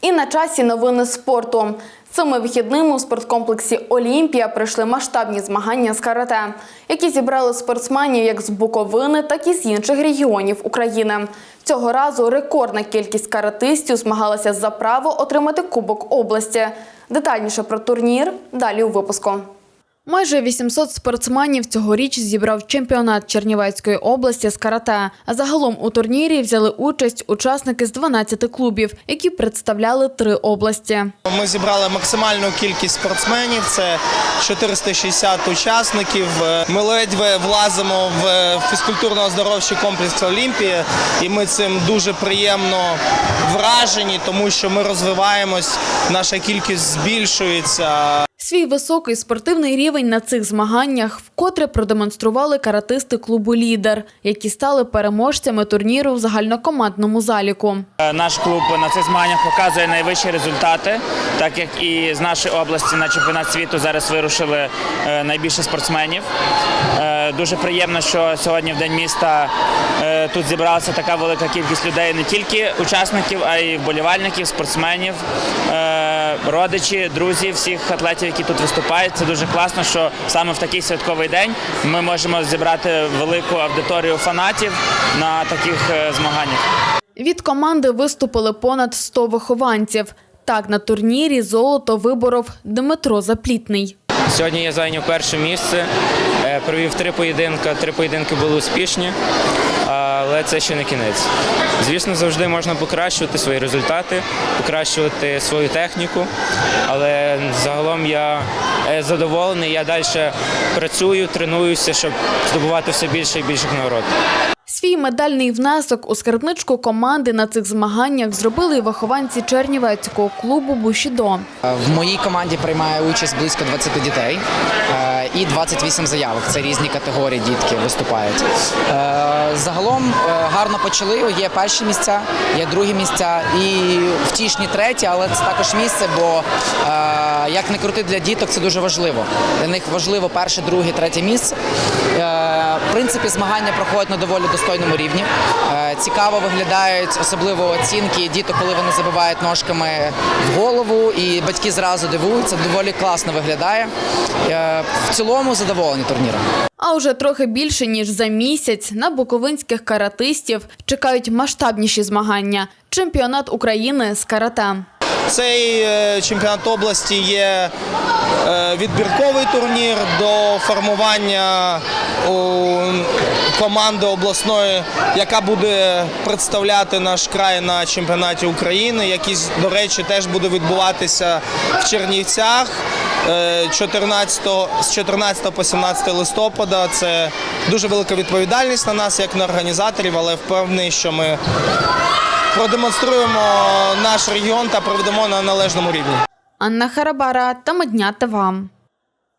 І на часі новини спорту. Цими вихідними у спорткомплексі Олімпія пройшли масштабні змагання з карате, які зібрали спортсменів як з Буковини, так і з інших регіонів України. Цього разу рекордна кількість каратистів змагалася за право отримати Кубок області. Детальніше про турнір далі у випуску. Майже 800 спортсменів цьогоріч зібрав чемпіонат Чернівецької області з карате. А загалом у турнірі взяли участь учасники з 12 клубів, які представляли три області. Ми зібрали максимальну кількість спортсменів. Це 460 учасників. Ми ледве влазимо в фізкультурно-оздоровчий комплекс Олімпія, і ми цим дуже приємно вражені, тому що ми розвиваємось, наша кількість збільшується. Свій високий спортивний рівень на цих змаганнях вкотре продемонстрували каратисти клубу Лідер, які стали переможцями турніру в загальнокомандному заліку. Е, Наш клуб на цих змаганнях показує найвищі результати, так як і з нашої області на чемпіонат світу зараз вирушили е, найбільше спортсменів. Е, Дуже приємно, що сьогодні в день міста тут зібралася така велика кількість людей, не тільки учасників, а й вболівальників, спортсменів, родичі, друзі, всіх атлетів, які тут виступають. Це дуже класно, що саме в такий святковий день ми можемо зібрати велику аудиторію фанатів на таких е, змаганнях. Від команди виступили понад 100 вихованців. Так, на турнірі золото виборов Дмитро Заплітний. Сьогодні я зайняв перше місце, е, провів три поєдинки. Три поєдинки були успішні, але це ще не кінець. Звісно, завжди можна покращувати свої результати, покращувати свою техніку, але загалом я е, задоволений. Я далі працюю, тренуюся, щоб здобувати все більше і більших нагород. Свій медальний внесок у скарбничку команди на цих змаганнях зробили і вихованці Чернівецького клубу Бушідо. В моїй команді приймає участь близько 20 дітей е, і 28 заявок. Це різні категорії дітки виступають. Е, Загалом е, гарно почали. Є перші місця, є другі місця і втішні треті, але це також місце, бо як не крути для діток, це дуже важливо. Для них важливо перше, друге, третє місце. Е, В принципі, змагання проходять на доволі достойному рівні. Е, Цікаво виглядають особливо оцінки діток, коли вони забивають ножками в голову, і батьки зразу дивуються. Доволі класно виглядає. Е, В цілому задоволені турніром. А уже трохи більше ніж за місяць на буковинських каратистів чекають масштабніші змагання чемпіонат України з карате. Цей е, чемпіонат області є е, відбірковий турнір до формування команди обласної, яка буде представляти наш край на чемпіонаті України, який, до речі, теж буде відбуватися в Чернівцях. е, 14, з 14 по 17 листопада це дуже велика відповідальність на нас, як на організаторів, але впевнений, що ми продемонструємо наш регіон та проведемо на належному рівні. Анна Харабара та Медня ТВАМ.